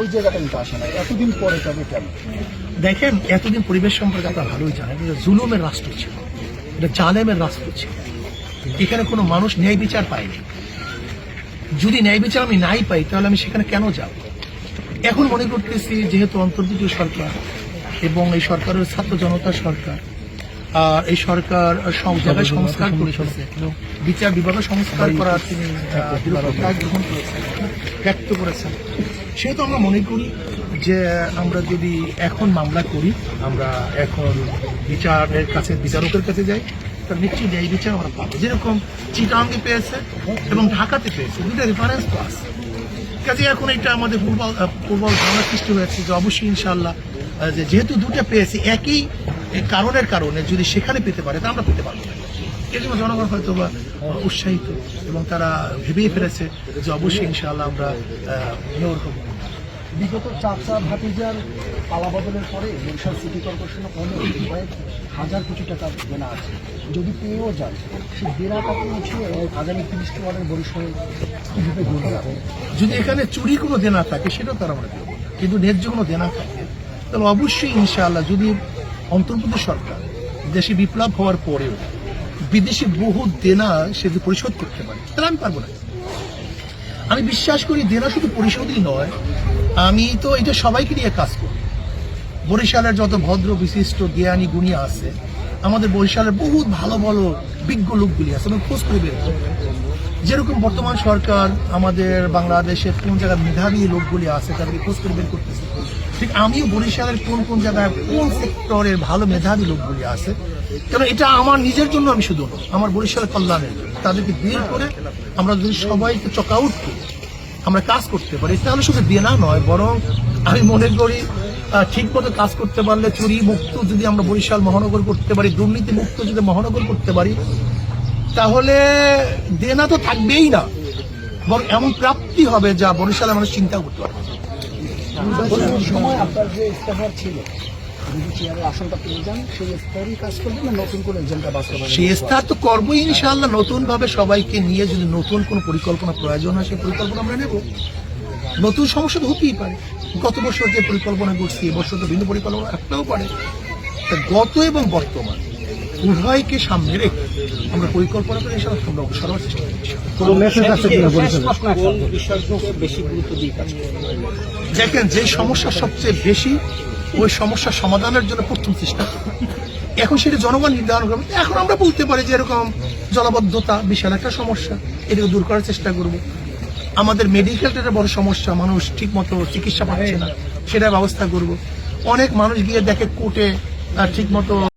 ওই জায়গাটা কিন্তু আসে না। এতদিন পরে তবে কেন? দেখেন, এতদিন পরিবেশ সম্পর্কে আপনারা ভালোই জানেন, এটা জুলুমের রাষ্ট্র ছিল। এটা জালেমের রাষ্ট্র ছিল। এখানে কোনো মানুষ ন্যায় বিচার পায়নি। যদি ন্যায় বিচার আমি নাই পাই, তাহলে আমি সেখানে কেন যাব? এখন মনে করতেছি, যেহেতু অন্তর্বর্তী সরকার এবং এই সরকারের ছাত্র জনতা সরকার, আর এই সরকার জায়গায় সংস্কার করতেছে, বিচার বিভাগের সংস্কার করার তিনি ব্যক্ত করেছেন। সেহেতু আমরা মনে করি যে আমরা যদি এখন মামলা করি আমরা এখন বিচারের কাছে বিচারকের কাছে যাই তার নিশ্চয়ই ন্যায় বিচার আমরা পাবো। যেরকম চিটাঙ্গে পেয়েছে এবং ঢাকাতে পেয়েছে দুটো রেফারেন্স তো আছে। কাজে এখন এটা আমাদের পূর্বাল আহ, পূর্বাল ধারণা সৃষ্টি হয়েছে যে অবশ্যই ইনশাল্লাহ যেহেতু দুটো পেয়েছি একই কারণের কারণে যদি সেখানে পেতে পারে তা আমরা পেতে পারব না। এই জন্য জনগণ হয়তো বা উৎসাহিত এবং তারা ভেবেই ফেলেছে যে অবশ্যই ইনশাআল্লাহ আমরা মেয়র হব। বিগত চাচা ভাতিজার পালা বদলের পরে বরিশাল সিটি কর্পোরেশনে অনেক কয়েক হাজার কোটি টাকা দেনা আছে। যদি পেয়েও যায় সেই দেনাটাকে উঠিয়ে আগামী তিরিশটি ওয়ার্ডের বরিশাল কীভাবে গড়ে যাবে যদি এখানে চুরি কোনো দেনা থাকে সেটাও তারা আমরা দেবো কিন্তু ন্যায্য কোনো দেনা থাকে তাহলে অবশ্যই ইনশাআল্লাহ যদি অন্তর্বর্তী সরকার দেশে বিপ্লব হওয়ার পরেও বিদেশি বহু দেনা সে যদি পরিশোধ করতে পারে, তাহলে আমি পারব না। আমি বিশ্বাস করি দেনা শুধু পরিশোধই নয়, আমি তো এটা সবাইকে নিয়ে কাজ করি। বরিশালের যত ভদ্র, বিশিষ্ট, জ্ঞানী গুণী আছে, আমাদের বরিশালের বহুত ভালো ভালো, বিজ্ঞ লোকগুলি আছে, আমি খোঁজ করে বের যেরকম বর্তমান সরকার আমাদের বাংলাদেশের কোন জায়গায় মেধাবী লোকগুলি আছে, তাদেরকে খোঁজ করে বের করতেছে। ঠিক আমিও বরিশালের কোন কোন জায়গায় কোন সেক্টরের ভালো মেধাবী লোকগুলি আছে। কারণ এটা আমার নিজের জন্য আমি শুধু আমার বরিশালের কল্যাণের জন্য। তাদেরকে বের করে আমরা যদি সবাইকে চক আউট করি, আমরা কাজ করতে পারি। তাহলে শুধু দেনা নয়, বরং আমি মনে করি ঠিক মতো কাজ করতে পারলে চুরি মুক্ত যদি আমরা বরিশাল মহানগর করতে পারি, দুর্নীতি মুক্ত যদি মহানগর করতে পারি, তাহলে দেনা তো থাকবেই না। বরং এমন প্রাপ্তি হবে যা বরিশালের মানুষ চিন্তা করতে পারবে। সময় আপনার যে ইস্তেফার ছিল সেই স্তর তো নতুন ভাবে সবাইকে নিয়ে যদি নতুন কোনো পরিকল্পনা প্রয়োজন হয় সেই পরিকল্পনা আমরা নেব। নতুন সমস্যা তো হতেই পারে। গত বছর যে পরিকল্পনা করছি এবছর তো ভিন্ন পরিকল্পনা রাখতেও পারে। গত এবং বর্তমান উভয়কে সামনে রেখে আমরা পরিকল্পনা করে আমরা হওয়ার চেষ্টা করছি। কোনো মেসেজ আছে কিনা কোন বিষয়গুলোকে বেশি গুরুত্ব দিয়ে কাজ দেখেন যে সমস্যা সবচেয়ে বেশি ওই সমস্যার সমাধানের জন্য প্রথম চেষ্টা। এখন সেটা জনগণ নির্ধারণ করবে। এখন আমরা বলতে পারি যে এরকম জলাবদ্ধতা বিশাল একটা সমস্যা। এটাকে দূর করার চেষ্টা করব। আমাদের মেডিকেলটা একটা বড় সমস্যা। মানুষ ঠিক মতো চিকিৎসা পাচ্ছে না। সেটা ব্যবস্থা করব। অনেক মানুষ গিয়ে দেখে কোর্টে ঠিক মতো